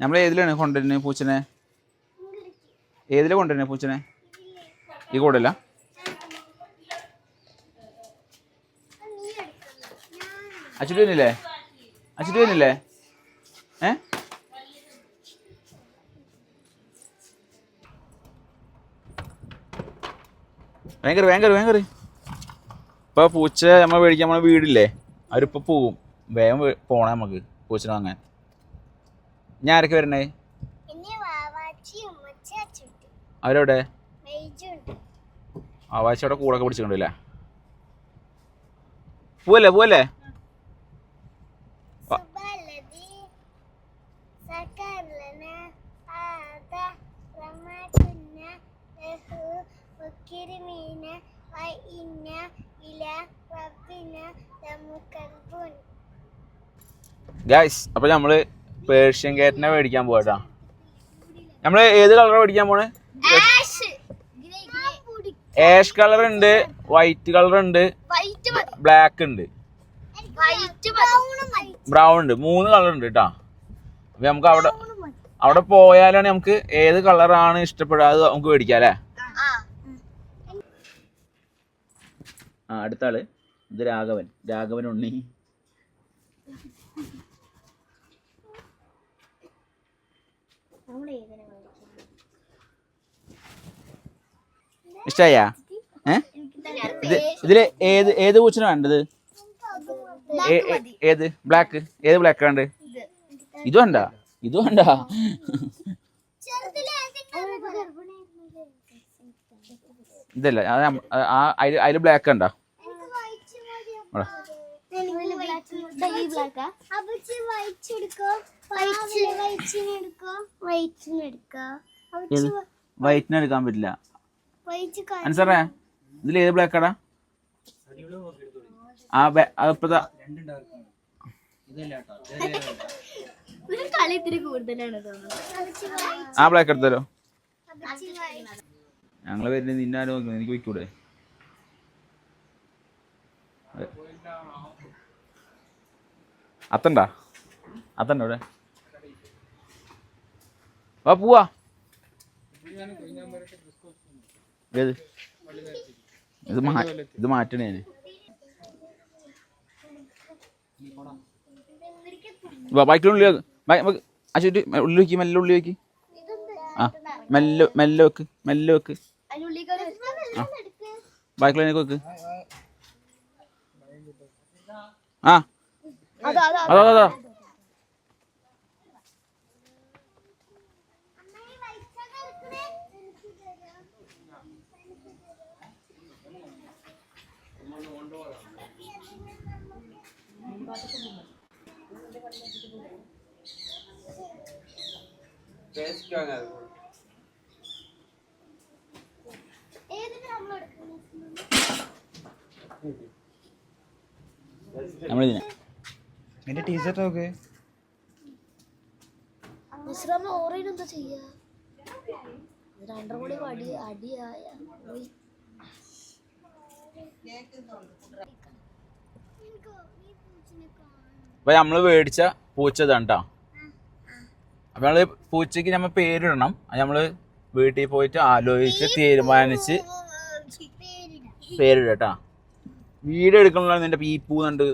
നമ്മൾ ഏതിലാണ് കൊണ്ടുവരുന്നത് പൂച്ചനെ? ഏതിലെ കൊണ്ടുവരുന്നത് പൂച്ചനെ? ഈ കൂടല്ല അച്ചിട്ട് വന്നില്ലേ? ഏ? ഭയങ്കര ഭയങ്കര ഭയങ്കര ഇപ്പൊ പൂച്ച നമ്മൾ മേടിക്കാൻ നമ്മളെ വീടില്ലേ? അവരിപ്പോ പോവും. വേഗം പോണേ നമുക്ക്. പൂച്ചനെ വാങ്ങാൻ. ഞാൻ ആരൊക്കെ വരണേ? അവരെവിടെ? ആവാശയുടെ കൂടൊക്കെ പിടിച്ചിട്ടുണ്ടല്ലേ പോവല്ലേ പോവല്ലേ? ഗായ്സ് അപ്പൊ നമ്മൾ പേർഷ്യൻ കാറ്റിനെ മേടിക്കാൻ പോകട്ടാ നമ്മൾ ഏത് കളറാണ് മേടിക്കാൻ പോണേ? ആഷ് കളർ ഉണ്ട് വൈറ്റ് കളർ ഉണ്ട് വൈറ്റ് മതി. ബ്ലാക്ക് ഉണ്ട്. വൈറ്റ് മതി. ബ്രൗൺ ഉണ്ട്. മൂന്ന് കളർ ഉണ്ട് കേട്ടാ അപ്പൊ നമുക്ക് അവിടെ അവിടെ പോയാലാണ് നമുക്ക് ഏത് കളറാണ് ഇഷ്ടപ്പെടുക അത് നമുക്ക് മേടിക്കാം അല്ലേ? ആ. അടുത്താൾ അടുത്ത ആൾ. ഇത് രാഘവൻ. രാഘവൻ ഉണ്ണി. ഇഷ്ടായ? ഇത് ഇതിൽ ഏത് ഏത് പൂച്ചന വേണ്ടത് ഏത്? ബ്ലാക്ക്. ഏത് ബ്ലാക്ക് വേണ്ട ഇത് വേണ്ട ഇത് വേണ്ട ഇതല്ല അത് അതിൽ ബ്ലാക്ക് ഉണ്ടോ. ഏത് വൈറ്റിന് എടുക്കാൻ പറ്റില്ല. അൻസറേ ഇതിൽ ഏത് ബ്ലാക്ക് ആടാ? ആ ആ ബ്ലാക്ക് എടുത്തല്ലോ ഞങ്ങൾ വരുന്നത് നിന്നെ ആരും നോക്കുന്നത് എനിക്ക് വയ്ക്കൂടെ അത്തണ്ടാ? അത്തണ്ട ഇവിടെ? വാ പോവാ. ഏത്? ഇത് മാ ഇത് മാറ്റണേ ഞാൻ. വാ ബൈക്കിനുള്ളിൽ അച്ഛൻ ഉള്ളിൽ വെക്കി മെല്ലെ ഉള്ളിൽ വെക്കി. ആ മെല്ലെ മെല്ലെ വെക്ക് മെല്ലെ വെക്ക്. ആ ബൈക്കിലേക്ക് വെക്ക്. ആ. അതാ അതാ അതാ. അതാ നമ്മളിതിനെ എന്റെ ടീഷർട്ട് നോക്ക്. എന്താ ചെയ്യാ? ഇത് രണ്ടര കൂടി അടി അടിയായ. അപ്പൊ നമ്മൾ മേടിച്ച പൂച്ച ഇതാണ്ടാ അപ്പൊ നമ്മൾ പൂച്ചക്ക് നമ്മ പേരിടണം. അത് നമ്മൾ വീട്ടിൽ പോയിട്ട് ആലോചിച്ച് തീരുമാനിച്ച് പേരിടട്ടാ വീട് എടുക്കണല്ലോ നിന്റെ പീപ്പൂ കണ്ട്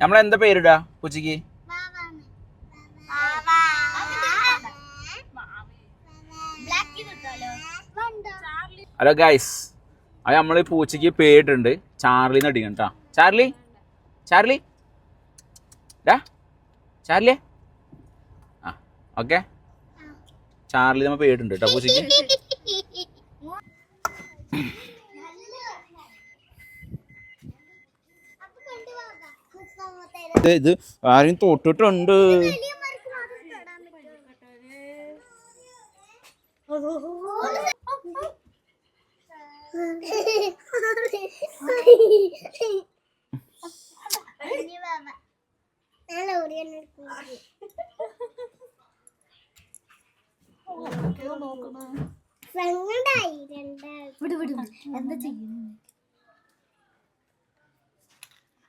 നമ്മളെന്താ പേരിടാ കൊച്ചിക്ക് ഹലോ ഗൈസ് അത് നമ്മൾ പൂച്ചയ്ക്ക് പേരിട്ടുണ്ട് ചാർലി എന്ന് അടിക്കണം കേട്ടോ ചാർലി? ചാർലി? ഡാ ചാർലി ആ ഓക്കെ. ചാർലി നമ്മൾ പേരിട്ടുണ്ട് കേട്ടോ പൂച്ചയ്ക്ക്. ഇത് ഇത് ആരും തൊട്ടിട്ടുണ്ട്. എന്താ ചെയ്യുന്നു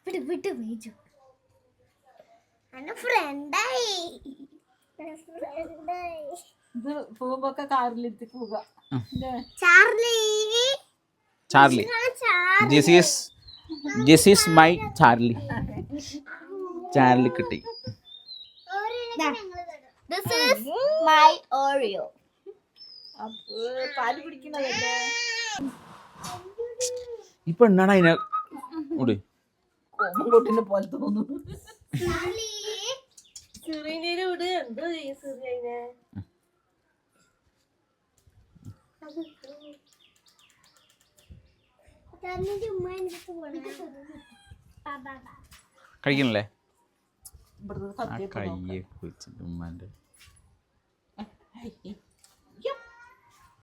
വിട് വിട് വേജു ഇത് പോകുമ്പോ ഒക്കെ കാറിലെത്തി പോവുക Charlie. This is this is my Charlie. Charlie കിട്ടി. ദിസ് ഈസ് മൈ ഓറിയോ ഇപ്പൊ എന്നാണ് അതിനെ ഓട് കോമൻകുട്ടിനെ പോലെ തോന്നുന്നു. എന്തോ ചെയ്യും കഴിക്കണല്ലേ? കഴിയേ കയ്യെ കുറിച്ചിട്ട് ഉമ്മാന്റെ